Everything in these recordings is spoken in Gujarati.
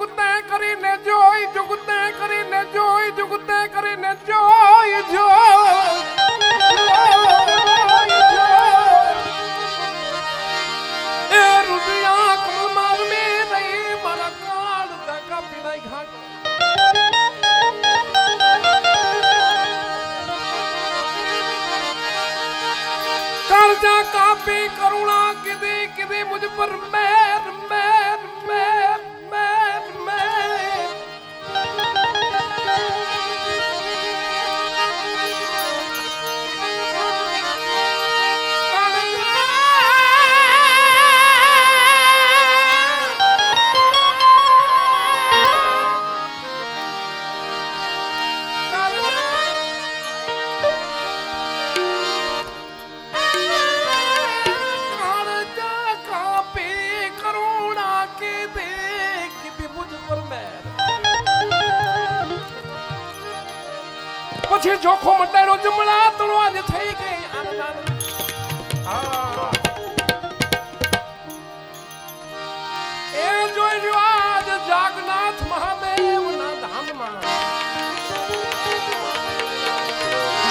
જુગતે કરીને જોઈ જુગતે કરીને જોઈ જુગતે કરીને જોઈ જોઈ એ રૂપિયા કમલમાં રમી રહી મારા કાળ ધક્કા પીનાઈ ઘાટ कर्जा कापी करुणा किदी किदी मुझ पर मेर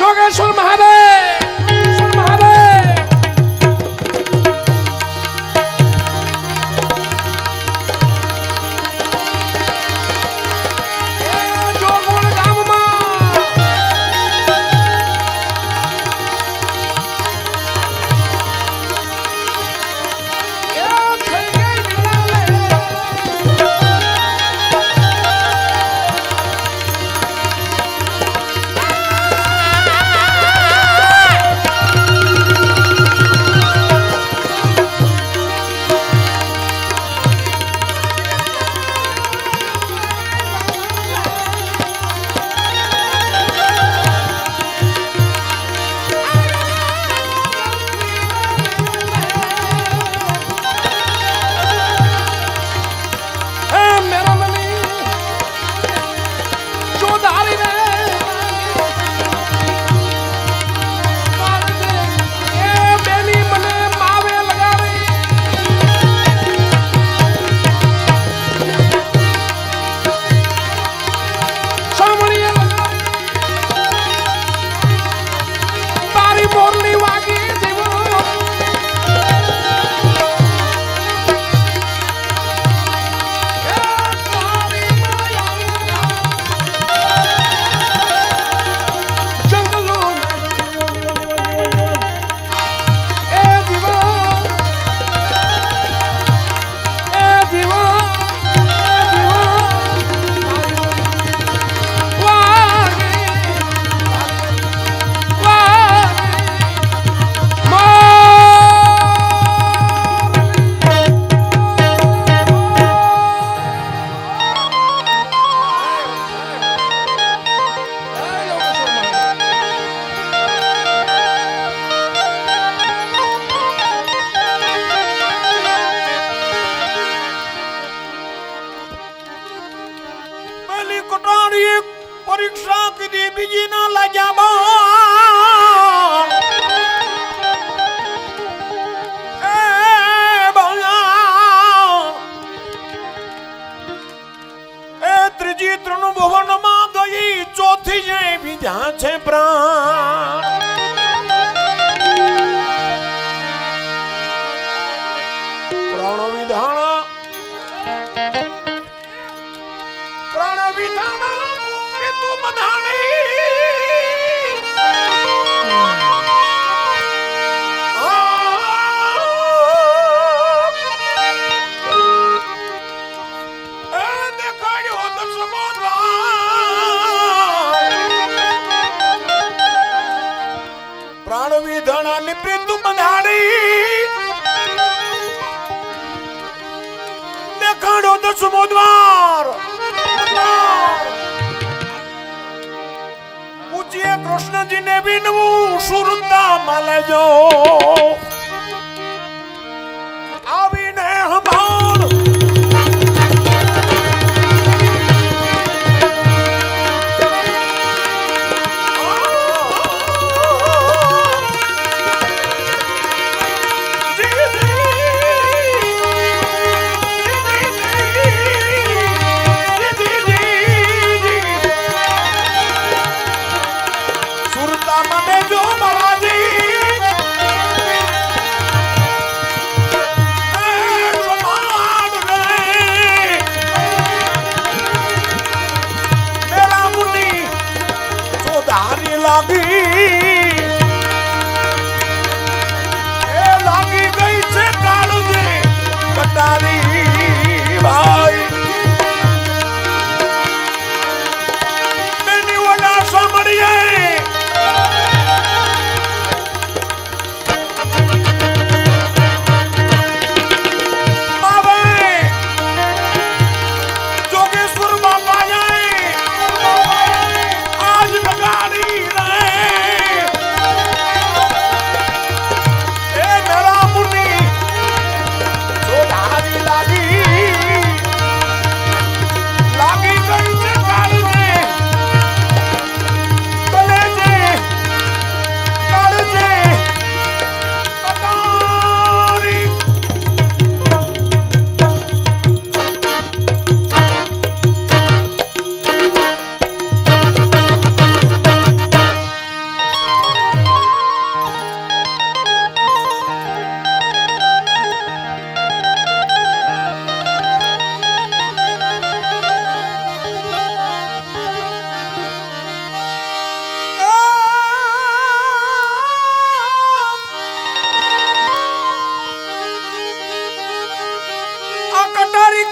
যোগেশ্বর মহাদেব! કવિતામાં કે તું મધાણી સૂરજ ને બિનવું સુરતા મળજો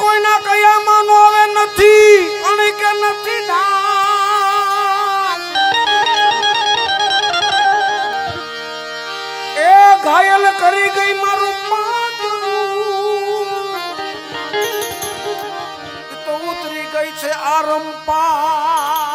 કોઈના કયામાં નો આવે નથી અને કે નથી એ ઘાયલ કરી ગઈ મારું તો ઉતરી ગઈ છે આ રંપા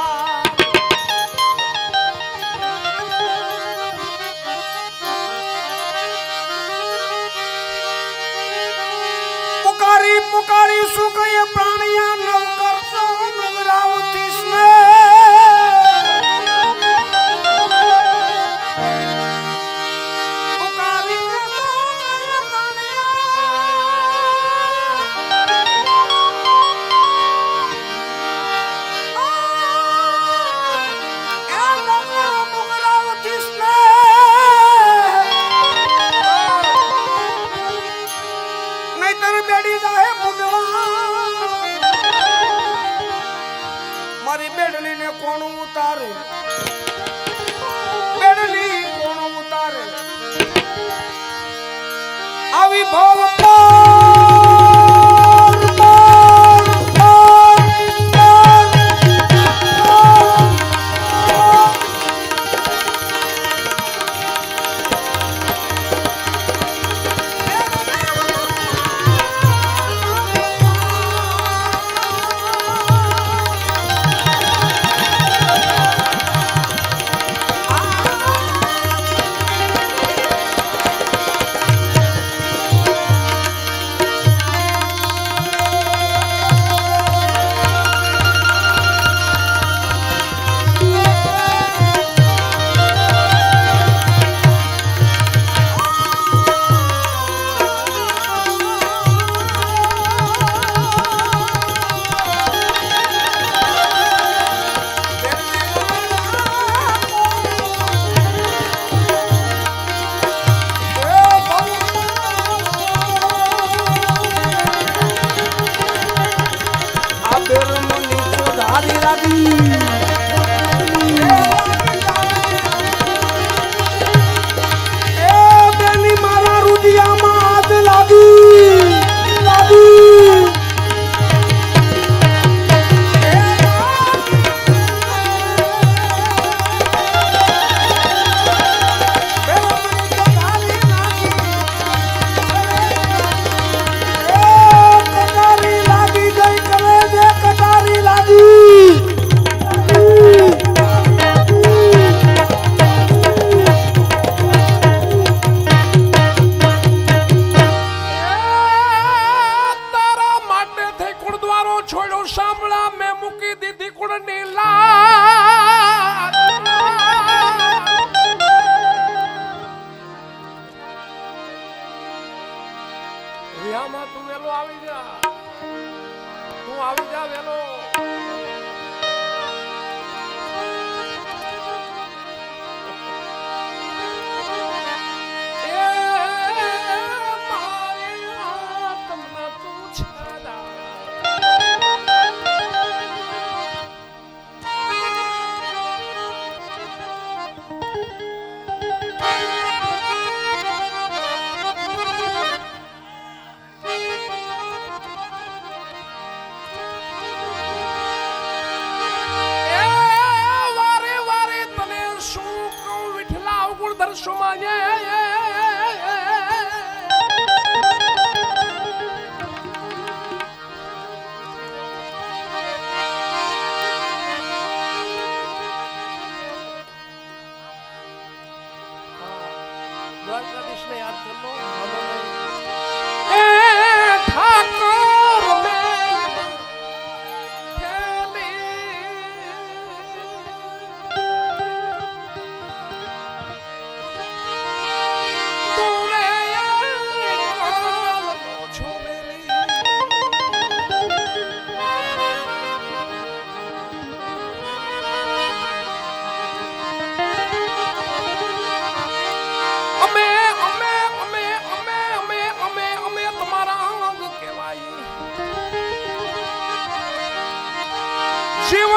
દ્વારકાધીશને યાદ કરલો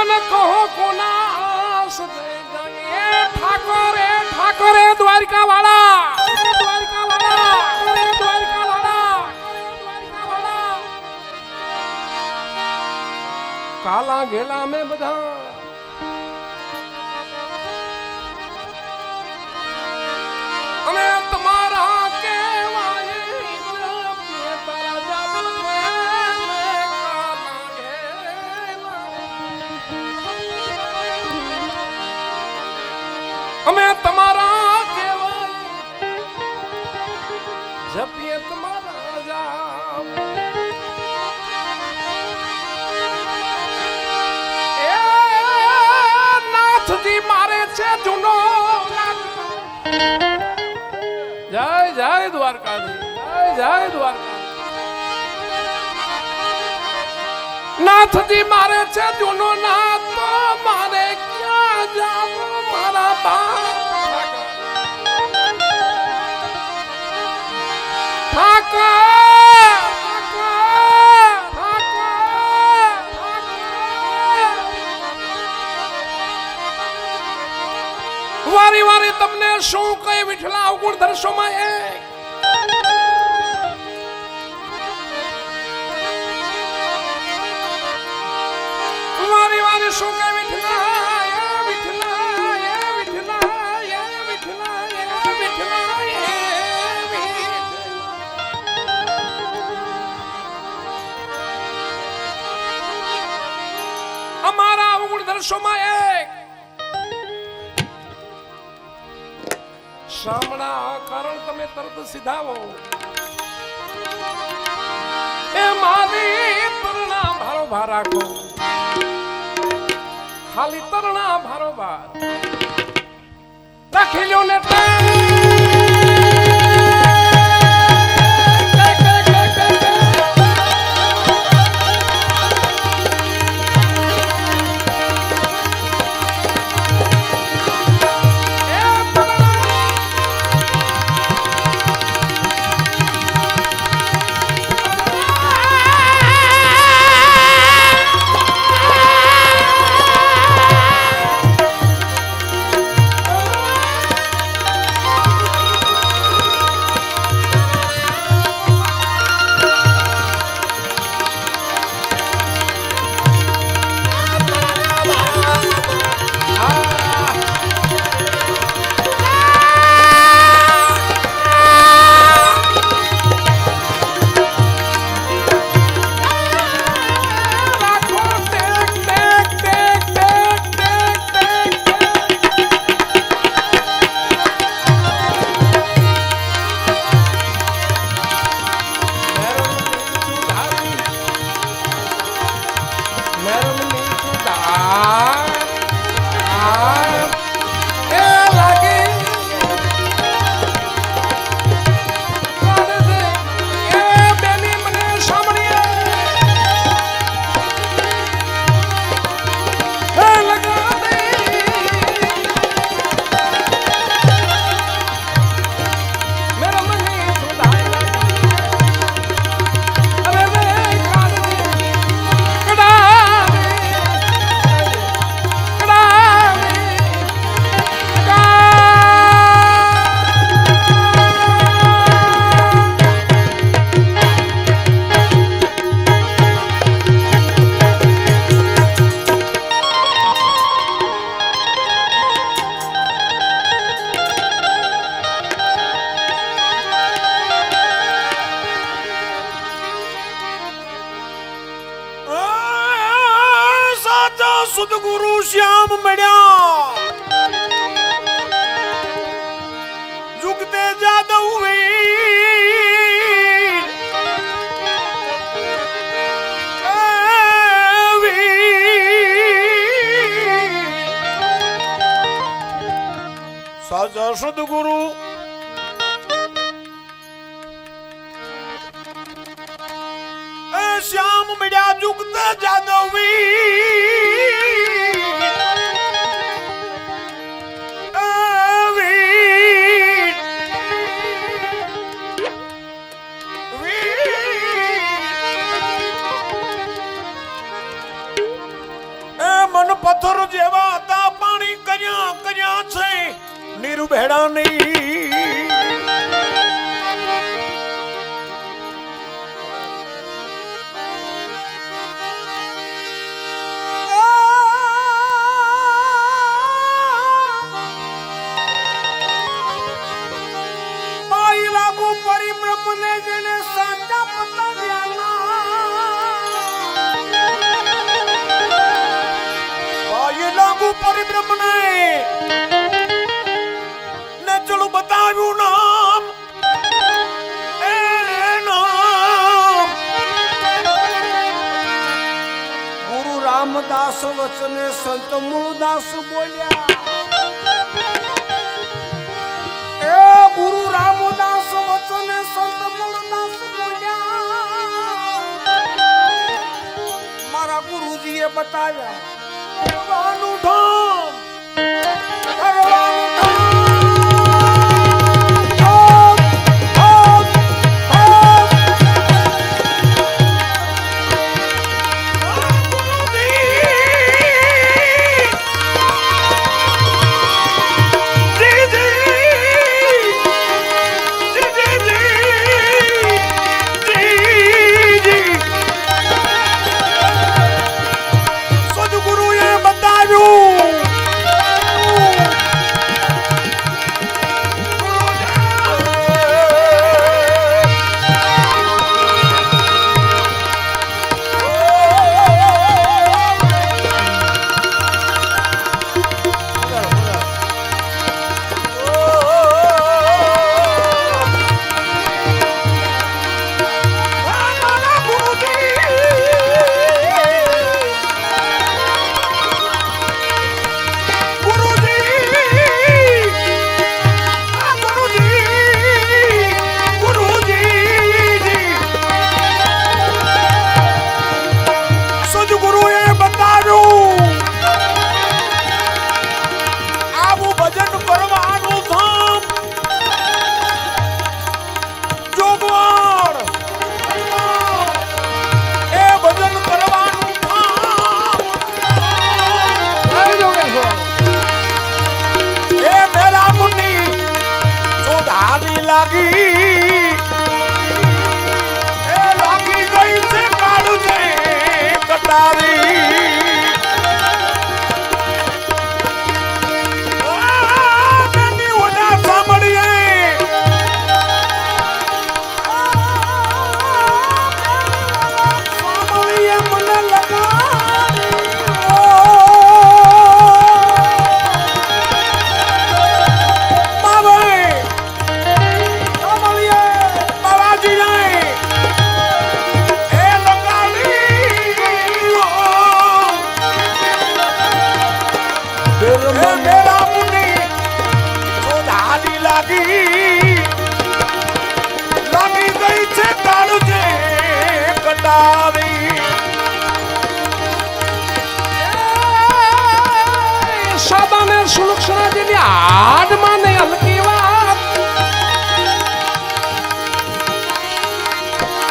જીવન કહો કોના આસ એ ઠાકોર એ ઠાકોર એ દ્વારકા દ્વારકા વાળા દ્વારકા વાળા દ્વારકા વાળા કાલા ગેલા મે બધા તમારા કહેવાય. જપીએ તમારા જામ એ નાથજી મારે છે જૂનો જય જય દ્વારકા જય જય દ્વારકા નાથજી મારે છે જૂનો નાથ તમને શું કહે વિઠલા અવગુણ દર્શોમાં એ? વારી વારી શું કહે વિઠલા વિઠલા વિઠલા વિઠલા વિઠલા વિઠલા અમારા અવગુણ દર્શોમાં શામળા કારણ તમે તરત સીધાવો એ મારી તરણા ભારો ભાર રાખો. ખાલી તરણા ભારો ભાર રાખી લ્યો ને પડ્યા જુગત જાદવી મન પથ્થર જેવા હતા પાણી કર્યા કર્યા છે? નિર્ભેડા નહીં. વચને સંત મૂળદાસ બોલ્યા એ ગુરુ રામદાસ વચને સંત મૂળદાસ બોલ્યા મારા ગુરુજીએ બતાવ્યા કરવાનું ધામ કરવાનું